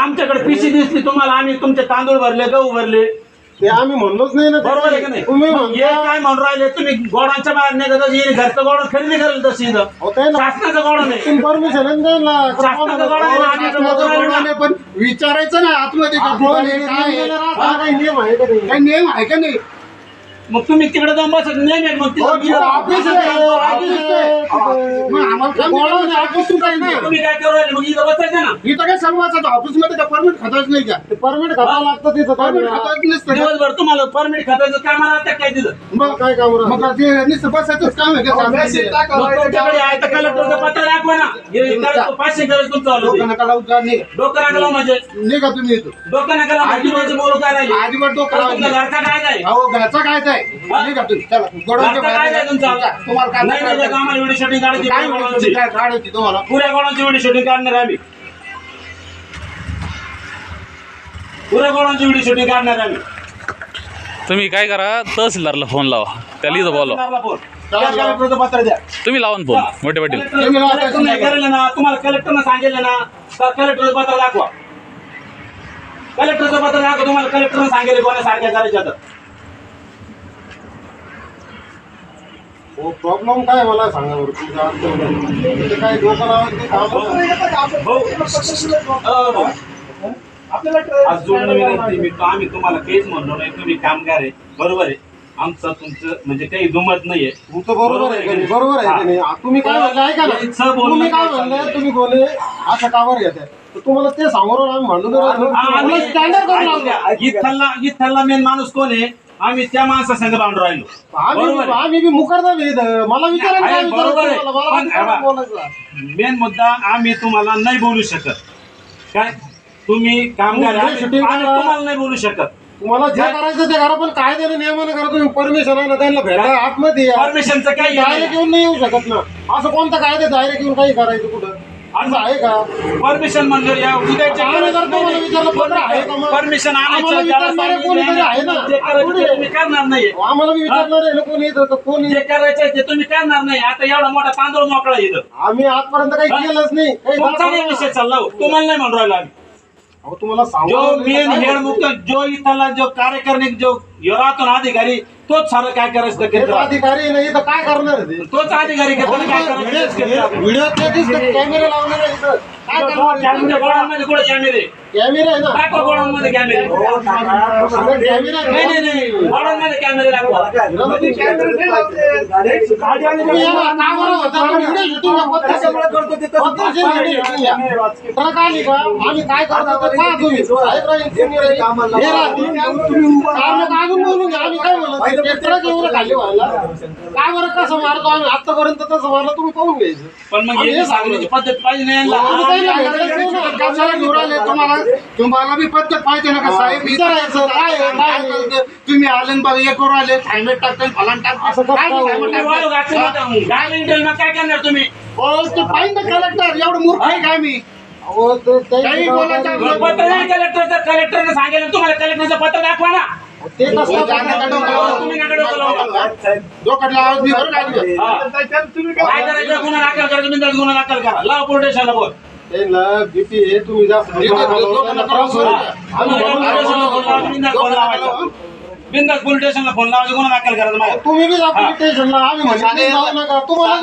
आमच्याकडे पिशी दिसली तुम्हाला आम्ही तुमचे तांदूळ भरले गहू भरले ते आम्ही म्हणलोच नाही ना. बरोबर आहे का नाही तुम्ही मग हे म्हणता काय म्हणून राहिले तुम्ही गोडांच्या बाहेर निघत ये घरचं गोड खरेदी करेल तशी इथं ना शासनाचं गोड नाही तुम्ही परमिशन द्यायला शासनाचं गोड आहे ना, आम्ही शासनाचं आहे पण विचारायचं ना आतमध्ये का कोण आहे, काय आहे? हा? काही नियम आहे का नाही काही नियम आहे का नाही मग तुम्ही तिकडे जाऊन बसत नाही नाही, मग हो, तिथं- काही नाही तुम्ही काय करू राहिले? मग इथं बसायचं ना. इथं काय सर्वांचं ऑफिसमध्ये का परमिट खाताच नाही का? ते परमिट घालावं लागतं तिथं परमिट काय खाताच नसतं? दिवसभर तुम्हाला परमिट खात्याचं काम राहतं काय तिथं? मग काय काम? मग ते नुसतं बसायचंच काम आहे का मग तुमच्याकडे आहे तर कलेक्टरचं पत्र दाखवा ना. हे करायचं, पाचशे करायचं तुमचं आलं ते. डोकं नका लावू जा, निघा. डोकं नका लावू म्हणजे निघा तुम्ही इथं डोकं नका लावू. म्हणजे बोलू काय राहिले? अजिबात डोकं लावू तुमचा नका. घरचा काय नाही अहो घरचा काय काय निघा तुम्ही चला गोडाऊनच्या घरचा काय बाहेर नाही तुमचा. निघा. तुम्हाला काय नाही नाही काय- आम्हाला व्हिडिओ शूटिंग काढायची काय पुऱ्या म्हणत गोडाऊनची. होती? काय काढ होती तुम्हाला पुऱ्या गोडाऊनची व्हिडिओ शूटिंग काढणार आम्ही. पुऱ्या गोडाऊनची व्हिडिओ शूटिंग काढणार आम्ही. तुम्ही काय करा तहसीलदारला फोन लावा. त्याला इथं बोलवा. कलेक्टरला फोन. त्या द्या. तुम्ही लावा ना फोन मोठे पाटील. कलेक्टर- कलेक्टरने करेल ना तुम्हाला कलेक्टरनं सांगितलं ना तर कलेक्टरचं पत्र दाखवा. कलेक्टरचं पत्र दाखवा तुम्हाला कलेक्टरनं सांगितलं कोणा सारख्या करायच्या तर. प्रॉब्लेम काय मला सांगा बरं तुमच्या अडचण. ते काय डोकं लावायचं काम भाऊ अ, भाऊ. आज जोडणं विनंती मी तो आम्ही तुम्हाला काहीच म्हणलो नाही तुम्ही कामगार आहे बरोबर आहे आमचं तुमचं म्हणजे काही दुमत नाहीये तुमचं बरोबर आहे का नाही? बरोबर आहे का नाही आ, तुम्ही काय म्हणलं ऐका ना बोलणं तुम्ही काय म्हणलं? तुम्ही बोले असं कावर घेत तर तुम्हाला ते समोरून आम्ही म्हणलो स्टँडर्ड करून लावलं. इथला इथला मेन माणूस कोण आहे आम्ही त्या माणसा संघ बांधून राहिलो आम्ही बरोबर आहे. आम्ही बी मुकरदा बी इथं. मला विचारा आहे, काय बरोबर आहे. विचारायचं मला पण विचारा बघा. बोलायचं. मेन मुद्दा आम्ही तुम्हाला नाही बोलू शकत काय तुम्ही कामगार आहे, तुम्ही shooting आम्ही करा. तुम्हाला नाही बोलू शकत तुम्हाला जे करायचं ते करा पण कायद्याने नियमाने करा तुम्ही परमिशन आहे ना त्यांना भेटा आतमध्ये या. परमिशनचं काही डायरेक्ट येऊन नाही येऊ शकत ना असं कोणतं कायदा डायरेक्ट येऊन काही करायचं कुठं असं आहे का? परमिशन म्हणलं या उद्याच्या आम्ही जर तुम्हाला विचारलं पत्र आहे का मग? परमिशन आम्हाला विचारणारे कोणीतरी आहे ना. जे करायचं ते तुम्ही करणार नाही. आम्हाला बी विचारणार आहे ना कोणी येतं कोणी? जे करायचं ते तुम्ही करणार नाही. आता एवढा मोठा तांदूळ मोकळा येतं आम्ही आजपर्यंत काही केलंच नाही. काही तुमचा नाही विषय चालला हो. तुम्हाला नाही म्हणून राहिलो आम्ही. अहो, तुम्हाला जो सांगू मेन हेड मुक्त जो इथला जो कार्यकारणी जो ह्यो राहतो ना अधिकारी तोच सारं काय करायचं ते हेच करतो. अधिकारी नाही तर काय करणार? तोच अधिकारी ना काय करायचं. व्हिडिओ कॅमेरे लावलेले आहे इथं. काय आहे? गोडाऊनमध्ये कॅमेरे आहे ना नाही नाही नाही गोडाऊनमध्ये कॅमेरे दाखवा shooting ला पद्धतशीर shooting का? आम्ही काय करतो ते पहा तुम्ही. साहेबराव engineer आहे. हे राहतील. आम्ही अजून बोलू घ्या. आम्ही काय म्हणलं? ते ट्रक एवढं खाली व्हायला. काय बरं कसं मारतो आम्ही आतापर्यंत तसं मारलं तुम्ही पाहून घ्यायचं पण मग हे हे सांगण्याची पद्धत पाहिजे नाही यांना. हो, हो, हो. कशाला घेऊन तुम्हाला तुम्हाला बी पद्धत पाहिजे ना का साहेब? इथं विचारायचं, काय आहे, काय आहे? चालतं. तुम्ही आले न बघा हे करू आले. थायमेट टाकतात फलान कसं काय तुम्ही वाळू? घातली होती. मग करणार तुम्ही? हो, ते पाहिजे ना कलेक्टर एवढं मूर्ख आहे काय मी? अहो, ते- ते- काही बोलायचं मग पत्र नाही कलेक्टरचं कलेक्टरने सांगितलं तुम्हाला कलेक्टरचं पत्र दाखवा ना. ते कसं हो, जागा? काढून लावा. तुम्ही नका डोकं लावू. डोक्यातला आवाज मी भरून आली हा. काय करायचं? गुन्हा दाखल करायचं बिंदास गुन्हा दाखल करा. लावा पोलीस स्टेशनला बोल. हे तुम्ही जास्त हे पोलीस स्टेशनला फोन लावायचा. गुन्हा दाखल करायचा तुम्ही बी जा पोलीस स्टेशनला आम्ही जाऊ नका तुम्हाला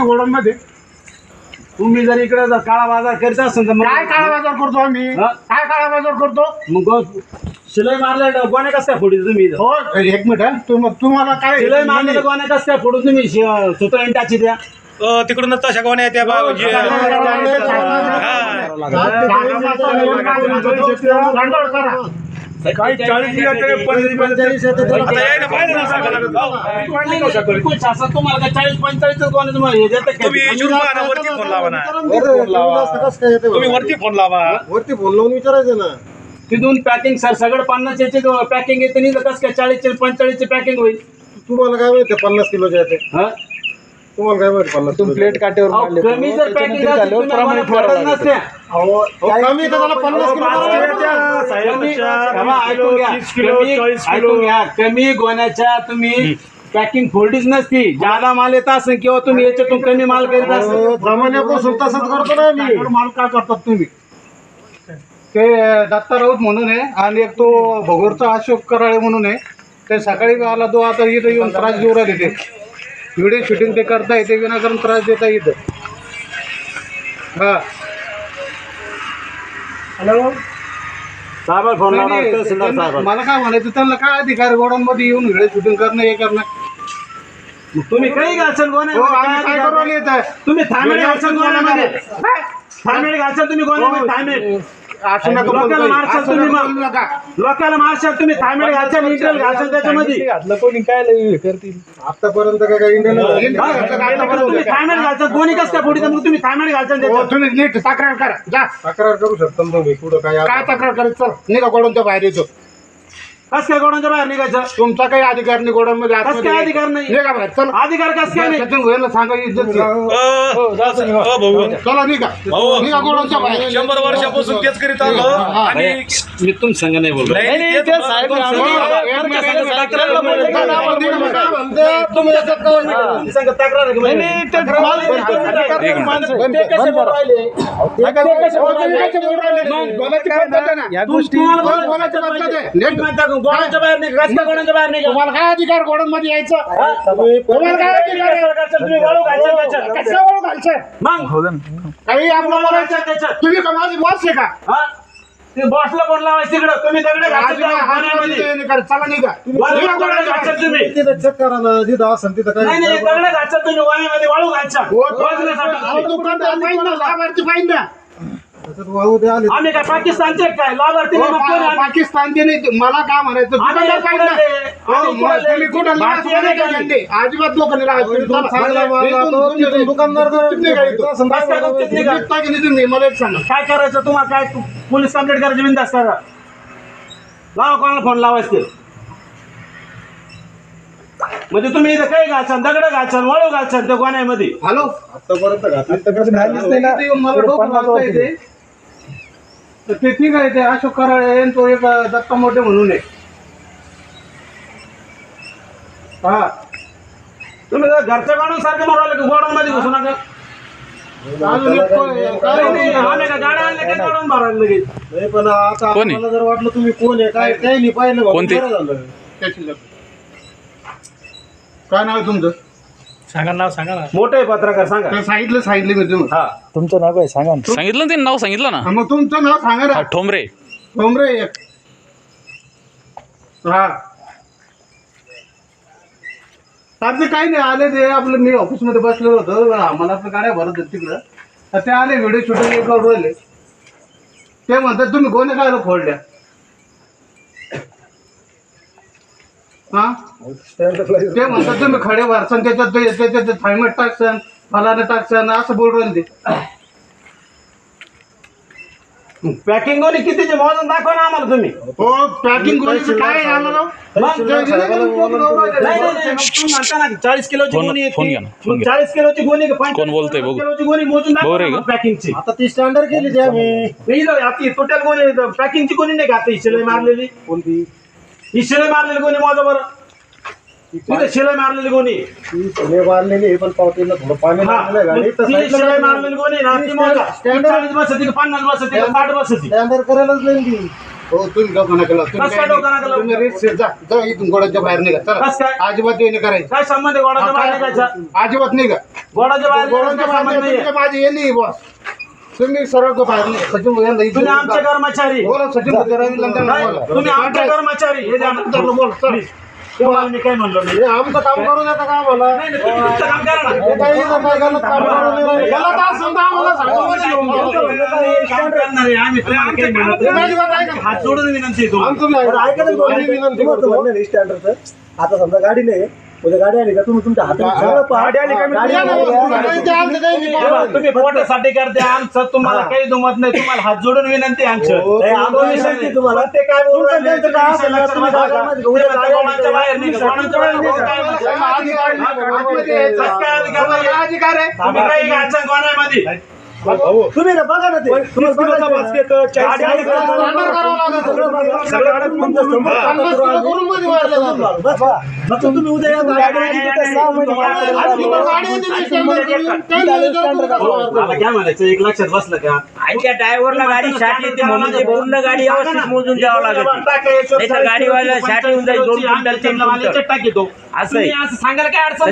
गोडाऊनमध्ये तुम्ही जर इकडे जर काळा बाजार करीत असेल तर मग काय काळा बाजार करतो आम्ही हा? काय काळा बाजार करतो मग गो- शिलाई मारल्या गोण्या कसं काय फोडू तुम्ही इथं? हो एक मिनिट हा. तुम- तुम्हाला काय शिलाई मारलेल्या गोण्या कसं काय फोडून तुम्ही सुत्र टाची द्या तिकडून तशा कोण्या त्या बा- हो, जे- काही चाळीस हे? तुम्ही वरती फोन लावा ना तुम्ही येते. वरती फोन लावा वरती फोन लावून विचारायचं ना तिथून पॅकिंग सर सगळं पन्नास याचे पॅकिंग येते नाही तर कसं काय चाळीसचे पंचेचाळीसचे पॅकिंग होईल तुम्हाला काय माहिती पन्नास किलोचे येते हा? तुम्हाला काय प्लेट अहो, कमी जर पॅकिंग नसत्या कमी तर त्याला पन्नास किलो करावं लागतं. कमी- थांबा, ऐकून घ्या. कमी- ऐकून घ्या. कमी गोण्याच्या तुम्ही पॅकिंग फोल्डीच नसती. ज्यादा माल येत असेल किंवा तुम्ही याच्यातून कमी माल करीत असेल. तसंच करतो ना मी माल काय करतात तुम्ही? ते दत्ता राऊत म्हणून आहे आणि एक तो भगोरचा अशोक कराळे म्हणून आहे. ते सकाळी आला तो आता इथं येऊन त्रास देऊ राहिले ते. व्हिडिओ शूटिंग ते करता येते विनाकारण त्रास देता इथं हा. हॅलो? साहेब फोन लावणार नाही, तहसीलदार त्यांना- साहेब. मला काय म्हणायचं त्यांना काय अधिकार गोडांमध्ये येऊन व्हिडिओ शूटिंग करणं हे करणं? तुम्ही काही घालशाल हो, आम्ही काय इथं? तुम्ही थांबेड घालशाल गोण्यामध्ये? थांबेड घालशाल तुम्ही गोण्यामध्ये थांबेड असं नका बोलू लोकांना काही. मारशाल असं तुम्ही नका मग. बोलू नका. लोकांना मारशाल तुम्ही. थांबेड घालशाल इंटेल घालशाल त्याच्यामध्ये. आतापर्यंत काय काही इंडियाला- हा? इंडियाला तुम्ही आतापर्यंत काय? थांबेड घालशाल. कोणी कसं काय फोडी तर मग तुम्ही थांबेड घालशाल हो, त्याच्यात तुम्ही नीट तक्रार करा. जा. तक्रार करू शकता तुम्ही. पुढं काय काय तक्रार करत चल निघा गोडांच्या बाहेर येतो. कसं काय गोडांच्या बाहेर निघायचं? तुमचा काही अधिकार नाही गोडांमध्ये कसं. काय अधिकार नाही? निघा बाहेर चल. अधिकार कसं काय नाही? सचिन गोयलला सांगा इज्जत. अ, अ, भाऊ. चला निघा. भाऊ. निघा गोडांच्या बाहेर. शंभर वर्षापासून तेच करीत आलो. हा. आणि मी तुम संग नाही बोलतो नाही, साहेब हो, आम्ही-. तक्रारला बोलले. तुम्ही याच्यात? ते कसे राहिले? ते कसे राहिले? बोलायची पद्धत आहे ना. बोल- बोलायचं पद्धत आहे. नीट गोडांच्या बाहेर निघा कसं काय गोडांच्या बाहेर निघा. तुम्हाला काय अधिकार गोडांमध्ये यायचं? तुम्हाला काय अधिकार आहे? तुम्ही वाळू घालशाल त्याच्यात कशा वळू घालशाल? मग? काही आपलं वाळू बोलायचं? त्याच्यात? तुम्ही का माझी बॉस आहे का? हा? ते बॉसला फोन लावायचं तिकडं. तुम्ही दगड घालशाल त्या पाण्यामध्ये. आजी- चला निघा. वाळू निघा दगड गोडांच्या घालशाल बाहेर. तुम्ही. तिथं चेक करा ना. असेल तिथं नाही नाही दगड घालशाल तुम्ही. वाळूमध्ये वाळू घालशाल हो, तो- बाजूला साठा अहो, तुम्ही. दुकानदार पाहिजे ना, लाभार्थी पाहिजे ना. आम्ही काय पाकिस्तानचे काय? लाभार्थी हो, कोण पा-? पाकिस्तानचे नाही मला काय म्हणायचं? हो, मग? तुम्ही कुठं भारतीय लाज नाही. वाटते? अजिबात लोक नाही काय. मला एक सांगा. काय करायचं तुम्हाला? काय तू- पोलीस कंप्लेंट करायची बिंदास करा. लावा कोणाला फोन लावायचे ते? म्हणजे तुम्ही इथं काही घालशाल दगड घालशाल वळू घालशाल त्या गोण्यामध्ये. हॅलो? आतापर्यंत घातली तर कसं घातलीच नाही ना? इथे येऊन मला डोकं पन्नास वाजता वर्षी. येते. तर ते ठीक आहे ते अशोक कराळे आहे आणि तो एक दत्ता मोठे म्हणून आहे. हा. तुम्ही जर घरच्या काढून सारखं मारवलं की गोडाऊनमध्ये घुसू नका. अजून एक तो- काय नाही, काय गाड्या आणल्या काही काढून मारायला लगेच. नाही पण आता कोणी? आम्हाला जर वाटलं तुम्ही कोण आहे काय काही नाही पाहिलं भाऊ, कोणते? बरं झालं. त्याची लग्न. काय नाव आहे तुमचं? सांगा नाव सांगा ना. मोठे पत्रकार सांगा. सांगितलं सांगितलं मी तुम्ही हा. तुमचं नाव काय? सांगा सांगितलं ना ते नाव सांगितलं ना. हा, मग तुमचं नाव सांगा हा, ना ठोंबरे. ठोंबरे एक. हा. आपले काही नाही आले ते आपलं मी ऑफिसमध्ये बसलेलो होतो. आम्हाला आपल्या गाड्या भरत होत्या तिकडं. तर ते आले व्हिडिओ शूटिंग करून राहिले. ते म्हणतात तुम्ही कोणी काय फोडल्या हा? ते म्हणतात तुम्ही खडे भरसन त्याच्यात ते- त्याच्यात थायमेट टाकसन फलाने टाकसन असं बोल राहिले ते पॅकिंग कोणी कितीचे मोजून दाखवा ना आम्हाला तुम्ही. हो पॅकिंग गोळीचं काय झालं राव? मग ते दिले का तुम्ही फोन लावून राहिले? नाही नाही नाही, मग तुम्ही म्हणता ना चाळीस किलोची फोन- गोणी फोन येते. घ्या ना, फोन मग घ्या. चाळीस किलोची गोणी का कोण बोलतंय बघू. किलोची गोणी मोजून आहे का? पॅकिंगची आता ती स्टँडर्ड केली ती आम्ही. आता टोटल गोणी पॅकिंगची गोणी नाही का? आता ही शिलाई मारलेली. कोणती? ही शिलाई मारलेली गोणी मोजा बरं तिथे शिलाई मारलेली गोणी ती सगळे आहे, पण पावतीला थोडं पाणी हा तर शिलाई मारलेली गोणी ना ती मोजा Standard- चाळीस बसती का पन्नास बसती का साठ बसती स्टँडर्ड करायलाच नाही ती हो तुम्ही डोकं नका लावू. तुम्ही कसं काय डोकं नका लावू? तुम्ही रिस्क जा जा इथून गोडाच्या बाहेर निघा चला काय? अजिबात ये नाही करायचं काय संबंध आहे गोडाच्या बाहेर निघायचा अजिबात निघा गोडाच्या बाहेर गोडाच्या निघायचा बाहेर संबंध निघा. नाहीये. तुमच्या माझी नाही बॉस तुम्ही सरळ तो बाहेर सचिन इथून तुम्ही आमचे बोला कर्मचारी सचिन भैया रवींद्र त्यांना नाही, बोला. तुम्ही आमचे कर्मचारी हे द्या बोला. तुम्हाला मी काय म्हणलो नाही हे आमचं काम करू देता का आम्हाला नाही, नाही, तुम्ही तुमचं काम करा ना. हे काही इथं काय गलत काम करू नये रे. गलत असेल तर आम्हाला सांगा. मध्ये घेऊन जा. काम करणार आहे, आम्ही तुम्हाला काही म्हणत नाही. माझी बात ऐका. हात जोडून विनंती आहे तुम्हाला आमचं नाही. ऐका ना दोन आम्ही विनंती तुम्हाला करतो. म्हणणं नाही स्टँडर्डचं आता समजा गाडी नाही उद्या गाडी आली का तुम्ही तुमच्या हातात सगळं पहा. गाडी आली का मी- गाडी का? हे बघा, तुम्ही पोटासाठी करते आमचं तुम्हाला काही जमत नाही तुम्हाला हात जोडून विनंती आहे आमचं हो, नाही, विनंती. तुम्हाला. ते काय बोलू तुमचं राहिले, त्यांचं काय विषय असेल, लक्षात तुम्ही? ते उद्या म्हणतात गाडी आली गोडांच्या का? बाहेर नाही बाहेर तुम्ही कोण काय म्हणतं? हा, अधिकार नाही. कसं काय अधिकार नाही? हा, अधिकार आहे. तुम्ही काही तुम्ही ना बघा ना ते तुम्हाला बघायचं आहे, लागेल. हा. बस तुम्ही उद्या या सहा महिने आणि लागलो. standard तुम्ही कसं. काय म्हणायचं एक लक्षात बसलं का आणि त्या ड्रायव्हरला गाडी साठी येते म्हणून ते पूर्ण गाडी व्यवस्थित मोजून द्यावं लागत नाही तर गाडीवाला साठी येऊन जाईल दोन क्विंटल तीन क्विंटल असं आहे. सांगायला काय अडचण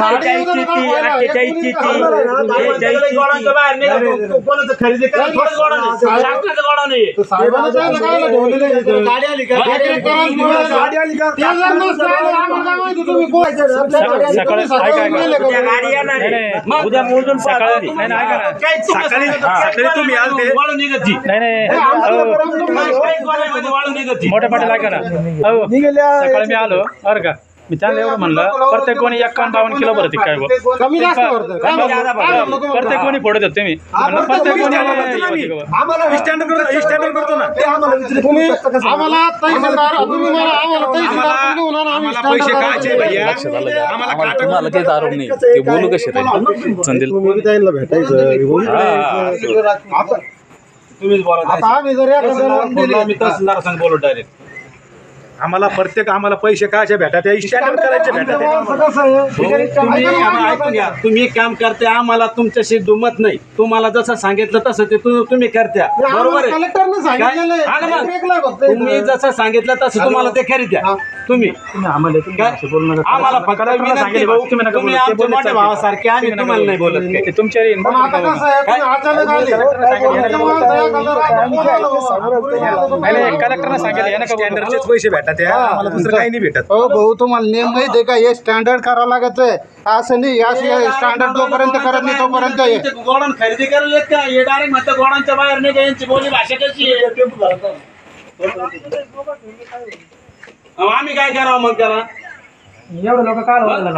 नाही. काय ठेवलेलं आहे इथं? गाडी आली का एक एक करायला मिळालं. गाडी आली का नसतं आलं? सकाळी- का? त्या गाडी येणार नाही, आहे. नाही. उद्या मोजून सकाळी- पाहतो. नाही, नाही, ऐका ना. काही चुका सकाळी- हा, सकाळी तुम्ही आलते. वाळून निघत जी. नाही नाही अहो, नाही. मोठ्या पाटील ऐका ना अहो सकाळी मी आलो बरं का मी त्यांना एवढं म्हणलं प्रत्येक कोणी एक्कावन्न बावन्न किलो भरते काय बुवा. कमी जास्त भरतं. काय जादा? भरतं. म्हणलं प्रत्येक कोणी फोडत होते मी म्हणलं प्रत्येक कोणी आम्हाला स्टँडर्ड करतो स्टँडर्ड करतो ना ते आम्हाला विचारत तुम्ही नाही, कसं कसं? आम्हाला तहसीलदार तुम्ही मला आम्हाला तहसीलदार आम्हाला- घेऊन आणा, आम्ही आम्हाला पैसे standard कायचे करायचे. भैया लक्षात आलं का? आम्हाला आम्हाला काटक- तुम्हाला काहीच आरोप नाही ते बोलू कसे राहील संदील तुम्ही त्यांना भेटायचं बोलू हा, द्यायचं. आता तुम्हीच बोला आता आम्ही जर एखाद्याला तहसीलदार संग बोलू डायरेक्ट आम्हाला प्रत्येक आम्हाला पैसे कायचे भेटा ते स्टँडर्ड करायचे आहे? तुम्ही आम्हाला ऐकून घ्या. तुम्ही काम करते आम्हाला तुमच्याशी दुमत नाही. तुम्हाला जसं सांगितलं तसं ते तु- तुम्ही करत्या. बरोबर आहे. काय? हा ना मग. तुम्ही जसं सांगितलं तसं तुम्हाला ते खरी द्या तुम्ही काय? आम्हाला फक्त विनंती भाऊ, तुम्ही आमच्या मोठ्या भावासारखे आम्ही तुम्हाला नाही बोलत. काही. ते तुमच्या पण आता कसं आहे तुम्ही अचानक आले. त्याच्यामुळे त्या कलर आम्ही नाही नाही कलेक्टरने सांगितलं. यानं का बोलू? स्टँडर्डचेच पैसे भेटा आम्हाला दुसरं काही नाही भेटत. भाऊ तुम्हाला नेम माहिती आहे का? हे स्टँडर्ड करावं लागत आहे. असं नाही असे स्टँडर्ड जोपर्यंत करत नाही तोपर्यंत हे. ते गोडाऊन खरेदी करायला येत का? हे डायरेक्ट म्हणतं गोडाऊनच्या बाहेर नाही का? यांची बोली भाषा कशी आहे? अहो, आम्ही काय करावं मग त्याला एवढं लोक काय आले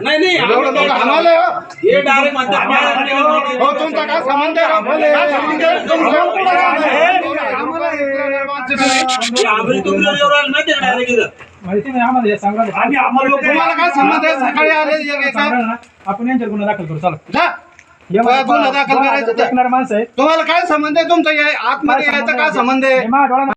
नाही नाही आम्ही एवढं काय लोकं हो. हे डायरेक्ट म्हणतात नाही हो तुमचा काय संबंध आहे संबंध आहे? तुमचा हे आम्ही माहिती आहे इथं आम्हाला सांगा आणि आम्हाला लोक तुम्हाला काय संबंध आहे सकाळी आले एक एका आपण यांच्यावर गुन्हा दाखल करू चला जा. गुन्हा दाखल करायचं. माणसं आहे तुम्हाला काय संबंध आहे तुमचा या आतमध्ये यायचा काय संबंध आहे माझ्या